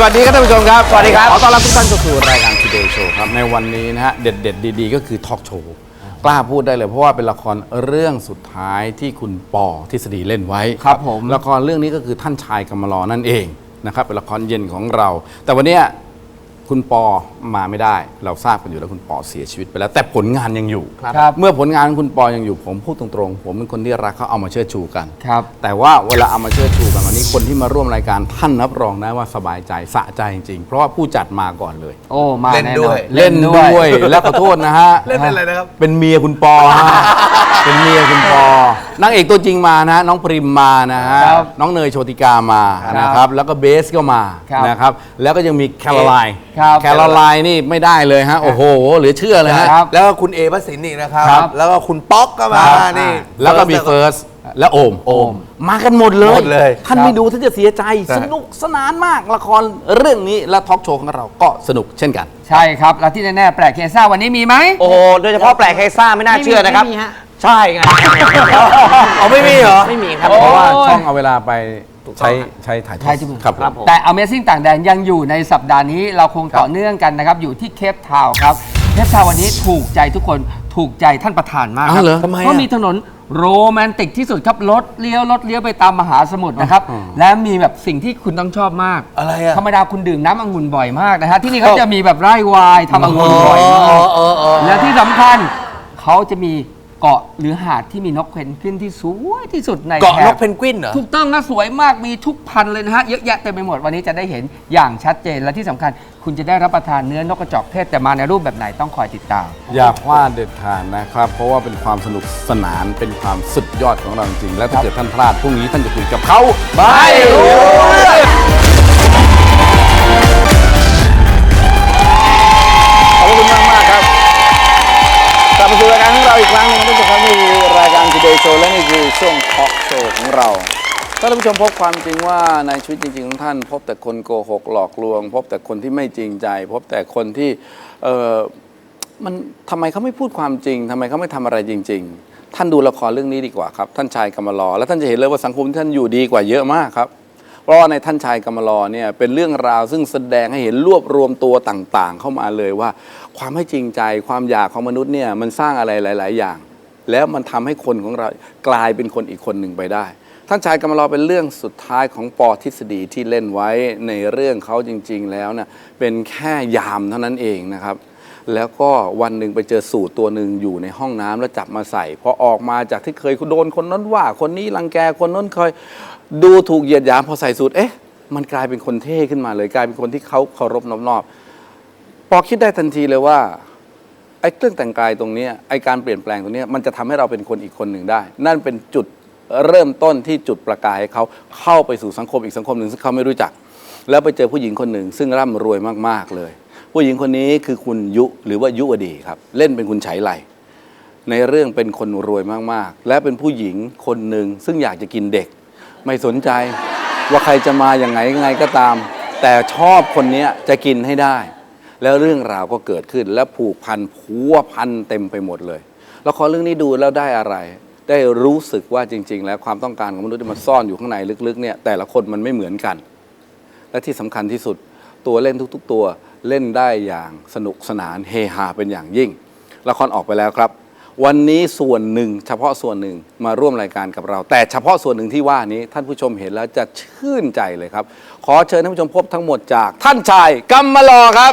สวัสดีครับท่านผู้ชมครับ สวัสดีครับ ขอต้อนรับทุกท่านเข้าสู่รายการ Today Show ครับ ในวันนี้นะฮะเด็ดเด็ดๆ ดีๆ ก็คือทอล์กโชว์กล้าพูดได้เลยเพราะว่าเป็นละครเรื่องสุดท้ายที่คุณปอทฤษฎีเล่นไว้ครับผมละครเรื่องนี้ก็คือท่านชายกำมะลอนั่นเองนะครับเป็นละครเย็นของเรา แต่วันเนี้ย คุณปอมาไม่ได้ เราทราบกันอยู่แล้วคุณปอเสียชีวิตไปแล้ว แต่ผลงานยังอยู่ครับ เมื่อผลงานของคุณปอยังอยู่ผมพูดตรงๆ ผมเป็นคนที่รักเขาเอามาเชิดชูกัน ครับ แต่ว่าเวลาเอามาเชิดชูกันวันนี้คนที่มาร่วมรายการท่านรับรองได้ว่าสบายใจสะใจจริงๆ เพราะว่าผู้จัดมาก่อนเลย โอ้มาเล่นแน่ด้นอวนยเล่นด้วย แล้วขอโทษนะฮะ เล่นเป็นอะไรนะครับ เป็นเมียคุณปอฮะ เป็นเมียคุณปอ นางเอกตัวจริงมานะ น้องปริมมานะฮะครับน้องเนยโชติกามาครับนะครับแล้วก็เบสก็มาครับนะครับแล้วก็ยังมีแคโรไลน์ครับแคโรไลน์นี่ไม่ได้เลยฮะโอ้โหเหลือเชื่อเลยฮะครับ แล้วก็คุณเอพระสินอีกนะครับ ครับ แล้วก็คุณป๊อกก็มาครับนี่ แล้วก็มีเฟิร์สและโอมโอมมากันหมดเลยหมดเลยท่านครับไม่ดูท่านจะเสียใจใช่ สนุกสนานมากละครเรื่องนี้และทอล์กโชว์ของเราก็สนุกเช่นกัน ใช่ครับ แล้วที่แน่ๆแปลกเคซ่าวันนี้มีไหม โอ้โหโดยเฉพาะแปลกไฮซ่าไม่น่าเชื่อนะครับ ไม่มีฮะ ใช่ไงเอาไม่มีเหรอ ไม่มีครับโอ้เพราะว่าโอ้ยช่องเอาเวลาไปใช้ใช้ถ่ายทอใช่ดใช่ไหมครับผมครับผม แต่ Amazing ต่างแดนยังอยู่ในสัปดาห์นี้เราคงต่อเนื่องกันนะครับ อยู่ที่เคปทาวน์ครับเคปทาวน์วันนี้ถูกใจทุกคนถูกใจท่านประธานมากคอ้ารัวเหรอทำไมอะ เพราะมีถนนโรแมนติกที่สุดครับรถเลี้ยวรถเลี้ยวไปตามมหาสมุทรนะครับ และมีแบบสิ่งที่คุณต้องชอบมากอะไรอะ ธรรมดาคุณดื่มน้ำองุ่นบ่อยมากนะฮะที่นี่เขาจะมีแบบไร่ไวน์ทำองุ่นบ่อยมากเออเออเออและที่สำคัญเขาจะมี เกาะหรือหาดที่มีนกเพนกวินที่สวยที่สุดในเกาะแถนบ กเพนกวินเหรอ ถูกต้องนะสวยมากมีทุกพันธุ์เลยนะฮะ เยอะแยะเต็มไปหมดวันนี้จะได้เห็นอย่างชัดเจนและที่สำคัญ คุณจะได้รับประทานเนื้อนกกระจอกเทศแต่มาในรูปแบบไหนต้องคอยติดตาม อย่าพลาดเด็ดขาดนะครับ เพราะว่าเป็นความสนุกสนานเป็นความสุดยอดของเราจริงๆและถ้าเกิดท่านพลาดพรุ่งนี้ท่านจะคุยกับเขาไม่รู้เรื่องขอบคุณมากมากๆครับกลับมาสู่รายการของเราอีกครั้งหนึง Today Show และนี่คือช่วง Talk Show ของเราถ้าท่านผู้ชมพบความจริงว่าในชีวิตจริงๆของท่าน พบแต่คนโกหกหลอกลวง พบแต่คนที่ไม่จริงใจ พบแต่คนที่เออมันทำไมเขาไม่พูดความจริงทำไมเขาไม่ทำอะไรจริง ๆ ท่านดูละครเรื่องนี้ดีกว่าครับ ท่านชายกำมะลอ แล้วท่านจะเห็นเลยว่าสังคมที่ท่านอยู่ดีกว่าเยอะมากครับ เพราะว่าในท่านชายกำมะลอเนี่ยเป็นเรื่องราวซึ่งแสดงให้เห็นรวบรวมตัวต่างๆ เข้ามาเลยว่า ความไม่จริงใจความอยากของมนุษย์เนี่ยมันสร้างอะไรหลาย ๆ อย่าง แล้วมันทำให้คนของเรากลายเป็นคนอีกคนหนึ่งไปได้ ท่านชายกำมะลอเป็นเรื่องสุดท้ายของปอทฤษฎีที่เล่นไว้ในเรื่องเขาจริง ๆ แล้วเนะ่ะเป็นแค่ยามเท่านั้นเองนะครับแล้วก็วันหนึ่งไปเจอสูตรตัวหนึ่งอยู่ในห้องน้ำแล้วจับมาใส่พอออกมาจากที่เคยโดนคนนั้นว่า คนนี้รังแกคนนั้นเคยดูถูกเหยียดหยามพอใส่สูตรเอ๊ะ มันกลายเป็นคนเท่ขึ้นมาเลย กลายเป็นคนที่เขาเคารพนอบนอบปอคิดได้ทันทีเลยว่า อ้เครื่องแต่งกายตรงนี้ไอ้การเปลี่ยนแปลงตรงนี้มันจะทำให้เราเป็นคนอีกคนหนึ่งได้ นั่นเป็นจุดเริ่มต้นที่จุดประกายให้เขาเข้าไปสู่สังคมอีกสังคมหนึ่งซึ่งเขาไม่รู้จัก แล้วไปเจอผู้หญิงคนหนึ่ง ซึ่งร่ำรวยมากๆเลย ผู้หญิงคนนี้คือคุณยุหรือว่ายุวดีครับเล่นเป็นคุณไฉไลในเรื่องเป็นคนรวยมากๆ และเป็นผู้หญิงคนหนึ่งซึ่งอยากจะกินเด็ก ไม่สนใจว่าใครจะมาอย่างไงไงก็ตาม แต่ชอบคนนี้จะกินให้ได้ แล้วเรื่องราวก็เกิดขึ้น และผูกพันพัวพันเต็มไปหมดเลยละครเรื่องนี้ดูแล้วได้อะไร ได้รู้สึกว่าจริง ๆ แล้วความต้องการของมนุษย์ที่มันซ่อนอยู่ข้างในลึกๆเนี่ยแต่ละคนมันไม่เหมือนกัน และที่สำคัญที่สุดตัวเล่นทุก ๆ ตัวเล่นได้อย่างสนุกสนานเฮฮาเป็นอย่างยิ่งละครออกไปแล้วครับ วันนี้ส่วนหนึ่ง เฉพาะส่วนหนึ่งมาร่วมรายการกับเรา แต่เฉพาะส่วนหนึ่งที่ว่านี้ท่านผู้ชมเห็นแล้วจะชื่นใจเลยครับ ขอเชิญท่านผู้ชมพบทั้งหมดจากท่านชายกัมมะลอครับ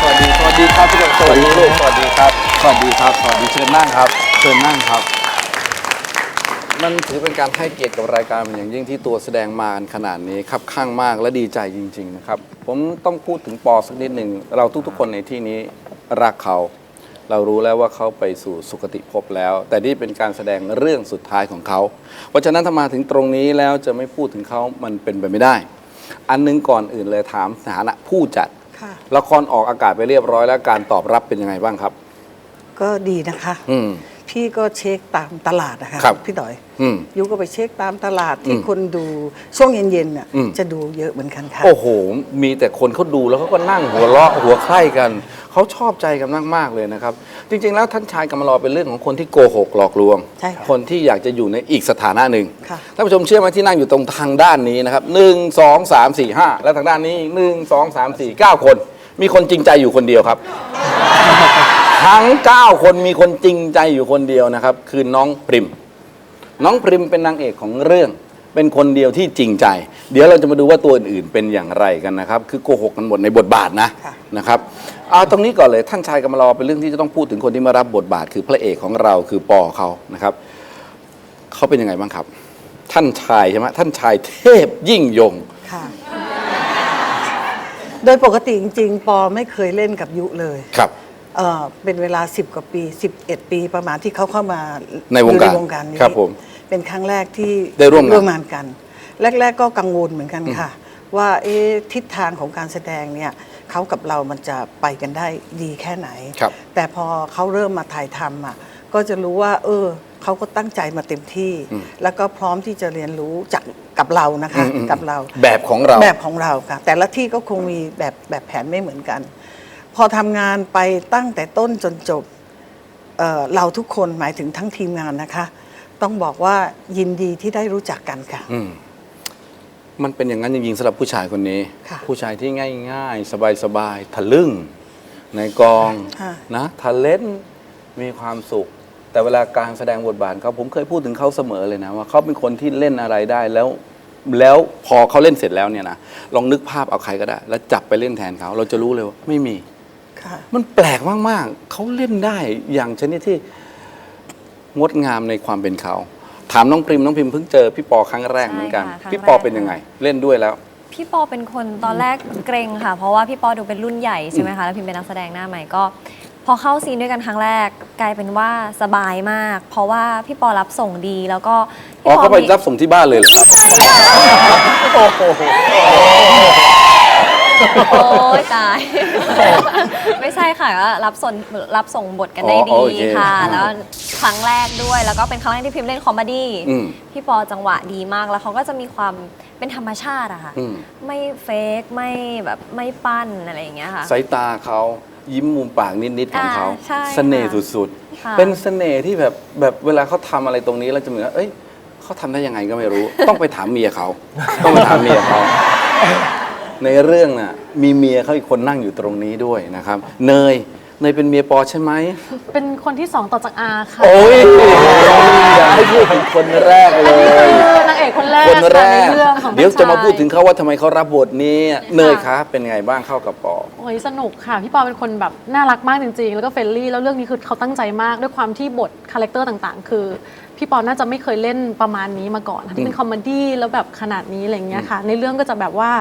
สวัสดีสวัสดีครับทุกคนสวัสดีลูกสวัสดีครับ สวัสดีครับ สวัสดีเชิญนั่งครับ เชิญนั่งครับ มันถือเป็นการให้เกียรติกับรายการเป็นอย่างยิ่งที่ตัวแสดงมากันขนาดนี้ครับข้างมากและดีใจจริง ๆ นะครับ ผมต้องพูดถึงปอสักนิดหนึ่งเราทุกๆ คนในที่นี้รักเขา เรารู้แล้วว่าเขาไปสู่สุคติภพแล้ว แต่นี่เป็นการแสดงเรื่องสุดท้ายของเขา เพราะฉะนั้นถ้ามาถึงตรงนี้แล้วจะไม่พูดถึงเขามันเป็นไปไม่ได้ อันหนึงก่อนอื่นเลยถามฐานะผู้จัดค่ะ ละครออกอากาศไปเรียบร้อยแล้วการตอบรับเป็นยังไงบ้างครับ ก็ดีนะคะ อืม พี่ก็เช็คตามตลาดนะคะครับพี่ดอยอืมยุก็ไปเช็คตามตลาดที่อืมคนดูช่วงเย็นๆน่ะอืม จะดูเยอะเหมือนกันค่ะ โอ้โห มีแต่คนเขาดูแล้วเขาก็นั่งหัวเราะหัวไข้กัน เขาชอบใจกันมากๆเลยนะครับ จริง ๆ แล้วท่านชายกำมารอเป็นเรื่องของคนที่โกหกหลอกลวง ใช่ค่ะคนที่อยากจะอยู่ในอีกสถานะหนึ่งค่ะ ท่านผู้ชมเชื่อไหมที่นั่งอยู่ตรงทางด้านนี้นะครับหนึ่งสองสามสี่ห้าแล้วทางด้านนี้หนึ่งสองสามสี่เก้าคน มีคนจริงใจอยู่คนเดียวครับ ทั้ง 9 คนมีคนจริงใจอยู่คนเดียวนะครับ คือน้องปริม น้องปริมเป็นนางเอกของเรื่อง เป็นคนเดียวที่จริงใจ เดี๋ยวเราจะมาดูว่าตัวอื่นๆเป็นอย่างไรกันนะครับ คือโกหกกันหมดในบทบาทนะค่ะนะครับเอาตรงนี้ก่อนเลยท่านชายกำมารอเป็นเรื่องที่จะต้องพูดถึงคนที่มารับบทบาท คือพระเอกของเราคือปอเขานะครับเขาเป็นยังไงบ้างครับ ท่านชายใช่ไหมท่านชายเทพยิ่งยง ค่ะ โดยปกติจริง ๆ ปอไม่เคยเล่นกับยุเลย ครับ เออเป็นเวลา 10 กว่าปี 11 ปีประมาณที่เขาเข้ามาในวงการอยู่ในวงการนี้ครับผมเป็นครั้งแรกที่ได้ร่วมงาน งานกัน แรก ๆ ก็กังวลเหมือนกันค่ะ ว่าเอ๊ะทิศทางของการแสดงเนี่ยเขากับเรามันจะไปกันได้ดีแค่ไหน ครับแต่พอเขาเริ่มมาถ่ายทำอะก็จะรู้ว่า เออเขาก็ตั้งใจมาเต็มที่ แล้วก็พร้อมที่จะเรียนรู้จากกับเรานะคะ อืมอืม กับเรา แบบของเรา แบบของเราค่ะ แต่ละที่ก็คงมีแบบแบบแผนไม่เหมือนกัน พอทำงานไปตั้งแต่ต้นจนจบเอ่อเราทุกคนหมายถึงทั้งทีมงานนะคะ ต้องบอกว่ายินดีที่ได้รู้จักกันค่ะอืมมันเป็นอย่างนั้นจริงๆสำหรับผู้ชายคนนี้ค่ะผู้ชายที่ง่าย ๆ สบายๆทะลึ่ง ในกองค่ะนะทะเล่นมีความสุข แต่เวลาการแสดงบทบาทเขาผมเคยพูดถึงเขาเสมอเลยนะว่าเขาเป็นคนที่เล่นอะไรได้แล้วแล้วพอเขาเล่นเสร็จแล้วเนี่ยนะลองนึกภาพเอาใครก็ได้ แล้วจับไปเล่นแทนเขาเราจะรู้เลยว่าไม่มีค่ะ มันแปลกมาก ๆ เขาเล่นได้อย่างชนิดที่งดงามในความเป็นเขา ถามน้องพริมน้องพริมเพิ่งเจอพี่ปอครั้งแรกเหมือนกัน ใช่ค่ะครั้งพี่ปอแรกเป็นยังไง เล่นด้วยแล้ว พี่ปอเป็นคนตอนแรกเกรงค่ะ เพราะว่าพี่ปอดูเป็นรุ่นใหญ่ใช่ไหมคะแล้วพิมเป็นนักแสดงหน้าใหม่ก็ พอเข้าซีนด้วยกันครั้งแรกกลายเป็นว่าสบายมาก เพราะว่าพี่ปอรับส่งดีแล้วก็อ๋อพี่เขาไปมี รับส่งที่บ้านเลยเหรอโอ้ ยตาย ไม่ใช่ค่ะก็รับส่งรับส่งบทกันได้อ๋อดีโอเคค่ะ แล้วครั้งแรกด้วย แล้วก็เป็นครั้งแรกที่พิมเล่นคอมเมดี้อืมพี่ปอจังหวะดีมากแล้วเขาก็จะมีความเป็นธรรมชาติอะค่ะ อืม ไม่เฟกไม่แบบไม่ปั้นอะไรอย่างเงี้ยค่ะ สายตาเขายิ้มมุมปากนิด ๆ ของเขาอ่าใช่เสน่ห์ค่ะสุด ค่ะ ๆ เป็นเสน่ห์ที่แบบแบบเวลาเขาทำอะไรตรงนี้เราจะเหมือนว่าเอ้ยเขาทำได้ยังไงก็ไม่รู้ ต้องไปถามเมียเขา ต้องไปถามเมียเขา ในเรื่องน่ะมีเมียเขาอีกคนนั่งอยู่ตรงนี้ด้วยนะครับ เนยเนยเป็นเมียปอใช่ไหมเป็นคนที่สองต่อจากอาค่ะโอ้ยอย่าให้พูดถึงคนแรกเลยคือนางเอกคนแรกคนแรค่ะก ในเรื่องของเดี๋ยวจะมาชยพูดถึงเขาว่าทำไมเขารับบทนี้ เนยคะเป็นไงบ้างเข้ากับปอ โอ้ยสนุกค่ะ พี่ปอเป็นคนแบบน่ารักมากจริงๆ แล้วก็เฟรนลี่แล้วเรื่องนี้คือเขาตั้งใจมากด้วยความที่บทคาแรคเตอร์ต่างๆ คือ พี่ปอน่าจะไม่เคยเล่นประมาณนี้มาก่อนค่ะที่เป็นคอมเมดี้แล้วแบบขนาดนี้อะไรอย่างเงี้ยค่ะ ในเรื่องก็จะแบบว่า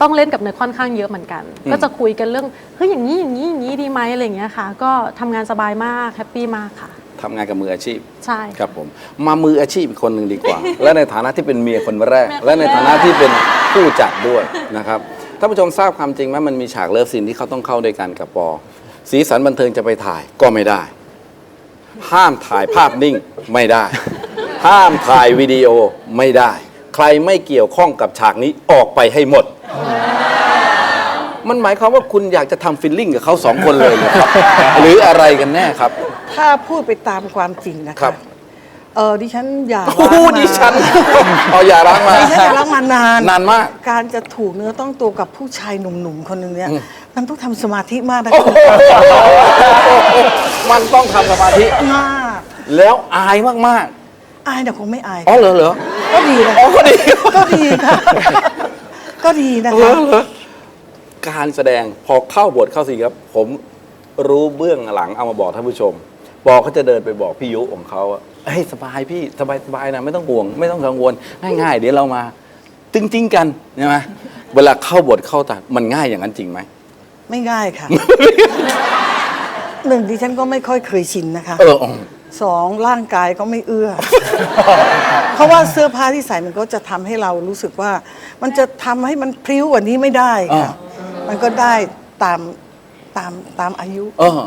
ต้องเล่นกับเนยค่อนข้างเยอะเหมือนกันอืมก็จะคุยกันเรื่องเฮ้ยอย่างนี้อย่างนี้อย่างนี้ดีไหมอะไรอย่างเงี้ยค่ะ ก็ทำงานสบายมากแฮปปี้มากค่ะทำงานกับมืออาชีพ ใช่ครับผม มามืออาชีพอีกคนหนึ่งดีกว่า และในฐานะที่เป็นเมียคนแรก และในฐานะที่เป็นผู้จัดด้วยนะครับท่านผู้ชมทราบความจริงไหมมันมีฉากเลิฟซีนที่เขาต้องเข้าด้วยกันกับปอ สีสันบันเทิงจะไปถ่ายก็ไม่ได้ ห้ามถ่ายภาพนิ่งไม่ได้ ห้ามถ่ายวิดีโอไม่ได้ ใครไม่เกี่ยวข้องกับฉากนี้ออกไปให้หมด มันหมายความว่าคุณอยากจะทำฟิลลิ่งกับเขาสองคนเลยเหรอครับ หรืออะไรกันแน่ครับ ถ้าพูดไปตามความจริงนะครัคะบ เออดิฉันอย่าโอ้โหดิฉันเอาอย่าล้างมา ดิฉันอย่ารักมานานนานมากการจะถูกเนื้อต้องตัวกับผู้ชายหนุ่มๆคนหนึ่งเนี่ย มันต้องทำสมาธิมากนะมันต้องทำสมาธิ มากแล้วอายมากอายแต่คงไม่อายๆ อ๋อเหรอเหรอ ก็ดีนะอ๋อก็ดี ก็ดีค่ะ ก็ดีนะเหรคะอเหรอการแสดงพอเข้าบทเข้าสิครับ ผมรู้เบื้องหลังเอามาบอกท่านผู้ชมปอเขาจะเดินไปบอกพี่ยุของเขาว่าเฮ้ยสบายพี่สบายสบายนะไม่ต้องห่วง ไม่ต้องกังวล ง่าย ๆ เดี๋ยวเรามาตึงจริงๆกันใช่ไหมเวลาเข้าบทเข้าตัดมันง่ายอย่างนั้นจริงไหม ไม่ง่ายค่ะ หนึ่งดิฉันก็ไม่ค่อยเคยชินนะคะ เอออ๋อ สองร่างกายก็ไม่เอื้อ เพราะว่าเสื้อผ้าที่ใส่มันก็จะทำให้เรารู้สึกว่า มันจะทำให้มันพริ้วกว่านี้ไม่ได้ค่ะมันก็ได้ตามตามตามอายุ เออ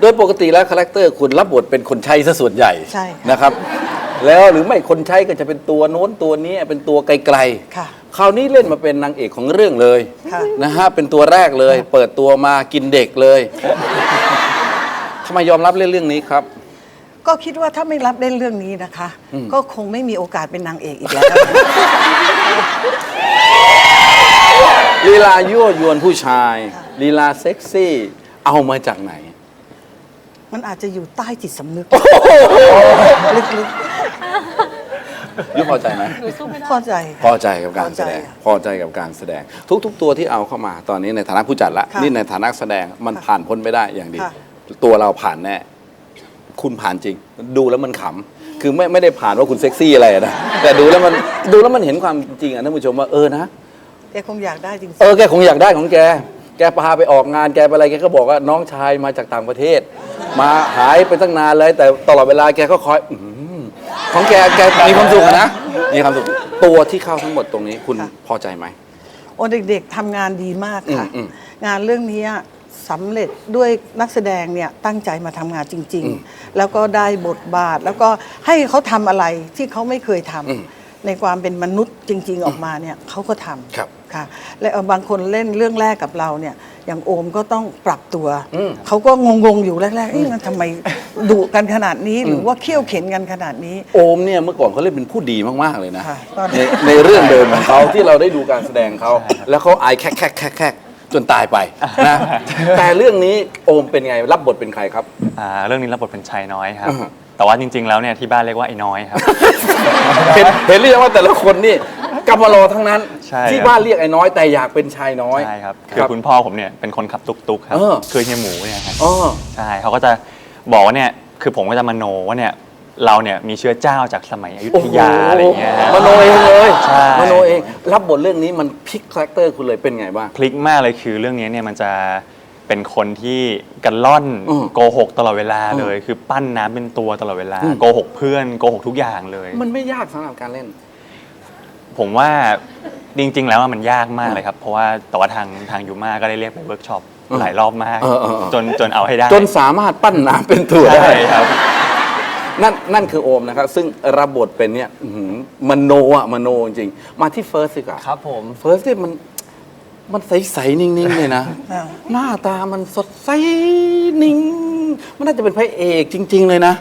โดยปกติแล้วคาแรคเตอร์คุณรับบทเป็นคนใช้ซะส่วนใหญ่ใช่ค่ะนะครับ แล้วหรือไม่คนใช้ก็จะเป็นตัวโน้นตัวนี้เป็นตัวไกลค่ะๆคราวนี้เล่นมาเป็นนางเอกของเรื่องเลยค่ะ นะฮะเป็นตัวแรกเลย เปิดตัวมากินเด็กเลยทำไมยอมรับเล่นเรื่องนี้ครับ ก็คิดว่าถ้าไม่รับเล่นเรื่องนี้นะคะ ก็คงไม่มีโอกาสเป็นนางเอกอีกแล้ว ลีลายั่วยวนผู้ชายลีลาเซ็กซี่ เอามาจากไหน มันอาจจะอยู่ใต้จิตสำนึกลึกยุพอใจไหมๆพอใจพอใจกับการแสดง พอใจกับการแสดง ทุก ๆ ตัวที่เอาเข้ามาตอนนี้ในฐานะผู้จัดละค่ะนี่ในฐานะแสดงมันค่ะผ่านพ้นไม่ได้อย่างดี ค่ะ ตัวเราผ่านแน่ คุณผ่านจริง ดูแล้วมันขำคือไม่ไม่ได้ผ่านว่าคุณเซ็กซี่อะไรนะแต่ดูแล้วมันดูแล้วมันเห็นความจริงอะท่านผู้ชมว่าเออนะแกคงอยากได้จริงเออแกคงอยากได้ของแก แกพาไปออกงานแกไปอะไรแกก็บอกว่าน้องชายมาจากต่างประเทศ มาหายไปตั้งนานเลย แต่ตลอดเวลาแกก็คอยอื้อหือของแกแกมีความสุขอะนะมีความสุขตัวที่เข้าทั้งหมดตรงนี้คุณพอใจไหมๆโอ้เด็กๆทำงานดีมากค่ะ อืมงานเรื่องนี้ สำเร็จด้วยนักแสดงเนี่ยตั้งใจมาทำงานจริง ๆ แล้วก็ได้บทบาท แล้วก็ให้เขาทำอะไรที่เขาไม่เคยทำอืมในความเป็นมนุษย์จริง ๆ ออกมาเนี่ยเขาก็ทำ ครับ ค่ะและเอ่อบางคนเล่นเรื่องแรกกับเราเนี่ยอย่างโอมก็ต้องปรับตัวอืมเขาก็งงๆอยู่แรกๆเอ๊ะมันทำไมดุกันขนาดนี้หรือว่าเขี่ยวเข็นกันขนาดนี้ โอมเนี่ยเมื่อก่อนเขาเล่นเป็นผู้ดีมาก ๆ เลยนะ ค่ะตอนในในเรื่องเดิมของเขาที่เราได้ดูการแสดงเขา แล้วเขาอายแคกแคกแคกแคก จนตายไปนะ แต่เรื่องนี้โอมเป็นไงรับบทเป็นใครครับ อ่าเรื่องนี้รับบทเป็นชายน้อยครับอ่าฮะแต่ว่าจริง ๆ แล้วเนี่ยที่บ้านเรียกว่าไอ้น้อยครับ เห็นเห็นหรือยังว่าแต่ละคนนี่กำมารอทั้งนั้น ใช่ที่ครับบ้านเรียกไอ้น้อยแต่อยากเป็นชายน้อย ใช่ครับคคือรับคุณพ่อผมเนี่ยเป็นคนขับตุกๆครับเออ คือเฮียหมูเนี่ยครับ อ๋อ ใช่เขาก็จะบอกว่าเนี่ย คือผมก็จะมโนว่าเนี่ย เราเนี่ยมีเชื้อเจ้าจากสมัยอยุธยาอะไรอย่างเงี้ยฮะ มโนเองเลยใช่ มโนเอง รับบทเรื่องนี้มันพลิกคาแรคเตอร์คุณเลยเป็นไงบ้าง พลิกมากเลยคือเรื่องนี้เนี่ยมันจะเป็นคนที่กันล่อนอืมโกหกตลอดเวลาเลย คือปั้นน้ำเป็นตัวตลอดเวลาอืม โกหกเพื่อนโกหกทุกอย่างเลย มันไม่ยากสำหรับการเล่น ผมว่าจริง ๆ แล้วอะมันยากมากเลยครับ เพราะว่าแต่ว่าทางทางยูมาก็ได้เรียกไปเวิร์กช็อปอืมหลายรอบมาก เออเออเออ จนจนเอาให้ได้ จนสามารถปั้นน้ำเป็นตัวใช่ได้ครับ นั่นนั่นคือโอมนะครับ ซึ่งรับบทเป็นเนี่ยอื้อหือมโนอะมโนจริงๆมาที่เฟิร์สดีกว่าครับผม เฟิร์สเนี่ยมันมันใสๆนิ่งๆเลยนะอ้าวหน้าตามันสดใสนิ่ง มันน่าจะเป็นพระเอกจริง ๆ เลยนะ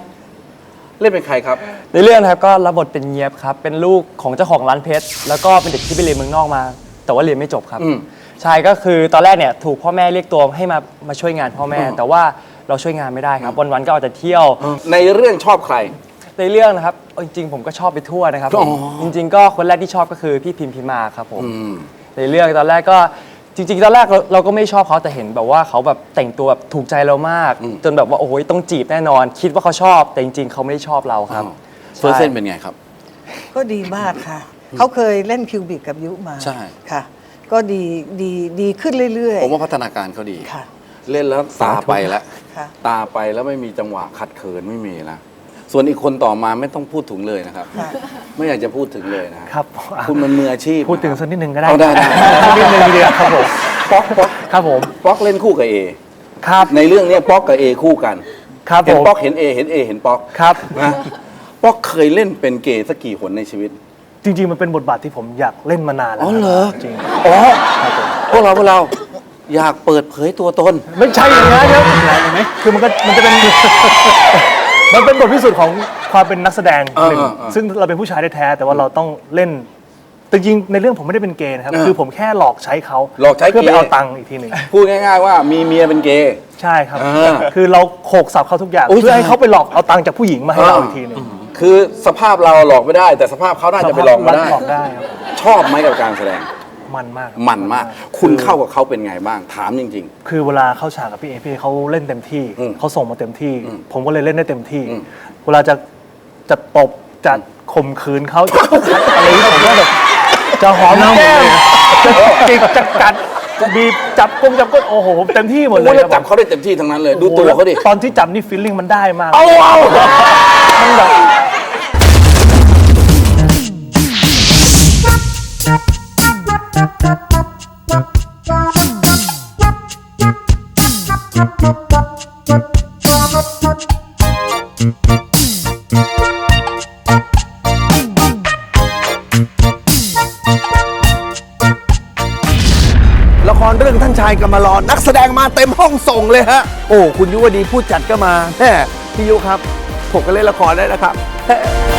เล่นเป็นใครครับ ในเรื่องนะครับก็รับบทเป็นเงียบครับ เป็นลูกของเจ้าของร้านเพชรแล้วก็เป็นเด็กที่ไปเรียนเมืองนอกมา แต่ว่าเรียนไม่จบครับอืมใช่ก็คือตอนแรกเนี่ยถูกพ่อแม่เรียกตัวให้มามาช่วยงานพ่อแม่อืมแต่ว่า เราช่วยงานไม่ได้ครับ วันๆก็เอาแต่เที่ยว ในเรื่องชอบใคร ในเรื่องนะครับเอาจริงๆผมก็ชอบไปทั่วนะครับผมอ๋อ จริง ๆ ก็คนแรกที่ชอบก็คือพี่พิมพิมาครับผม อืม ในเรื่องตอนแรกก็จริง ๆ ตอนแรกเราเราก็ไม่ชอบเขาแต่เห็นแบบว่าเขาแบบแต่งตัวแบบถูกใจเรามากอืมจนแบบว่าโอ้โหต้องจีบแน่นอน คิดว่าเขาชอบแต่จริง ๆ เขาไม่ได้ชอบเราครับเฟิร์สเส้นเป็นไงครับ ก็ดีมากค่ะ เขาเคยเล่นคิวบิกกับยุมาใช่ ค่ะ ก็ดีดีดีขึ้นเรื่อยผมว่าพัฒนาการเขาดีค่ะ เล่นแล้วตาไปแล้ว ค่ะ ตาไปแล้วไม่มีจังหวะขัดเขินไม่มีแล้วส่วนอีกคนต่อมาไม่ต้องพูดถึงเลยนะครับค่ะไม่อยากจะพูดถึงเลยนะครับคุณมันมืออาชีพพูดถึงสักนิดนึงก็ได้เอาได้ได้สักนิดนึงดีกว่าครับผมป๊อกป๊อกครับผมป๊อกเล่นคู่กับเอครับในเรื่องเนี้ยป๊อกกับเอคู่กันครับเห็ผนมป๊อกเห็นเอเห็นเอเห็นป๊อกครับนะป๊อกเคยเล่นเป็นเกย์สักกี่หนในชีวิต จริง ๆ มันเป็นบทบาทที่ผมอยากเล่นมานานแล้วอ๋อเหรอจริงอ๋อพวกเราพวกเรา อยากเปิดเผยตัวตน ไม่ใช่อย่างนั้นครับคือมันก็มันจะเป็น มันเป็นบทพิสูจน์ของความเป็นนักแสดงเออหนึ่งเออเออซึ่งเราเป็นผู้ชายแท้ๆแต่ว่าเราต้องเล่นแต่จริงๆในเรื่องผมไม่ได้เป็นเกย์นะครับ เออคือผมแค่หลอกใช้เขาหลอกใช้เพื่อไปเกย์ เอาตังค์อีกทีหนึ่งพูดง่ายๆว่ามีเมียเป็นเกย์ ใช่ครับ เออคือเราโขกสับเขาทุกอย่างอุ๊ย เพื่อให้เขาไปหลอกเอาตังค์จากผู้หญิงมาให้เราอีกทีหนึ่งคือสภาพเราหลอกไม่ได้ แต่สภาพเขาน่าจะไปหลอกมาได้ หลอกได้ครับ ชอบไหมกับการแสดง มันมากครับมันมาก คุณเข้ากับเขาเป็นไงบ้าง ถามจริง คือเวลาเข้าฉากกับพี่เอพี่เขาเล่นเต็มที่อืมเขาส่งมาเต็มที่อืมผมก็เลยเล่นได้เต็มที่ อืม เวลาจะจะตบจะข่มขืนเขาจะอะไรอย่างเงี้ยผมก็แบบจะหอมแก้มจะจิกจะกัดบีบจับกงจับก้นโอ้โหผมเต็มที่หมดเลโอ้ยแล้วครับจับเขาได้เต็มที่ทั้งนั้นเลย ดูตัวเขาดิตอนที่จับนี่ฟีลลิ่งมันได้มาก เอาเอา มันแบบ ละครเรื่องท่านชายกำมารอนักแสดงมาเต็มห้องส่งเลยฮะ โอ้ คุณยุวดีผู้จัดก็มาแม่พี่ยุครับ ผมก็เล่นละครได้นะครับ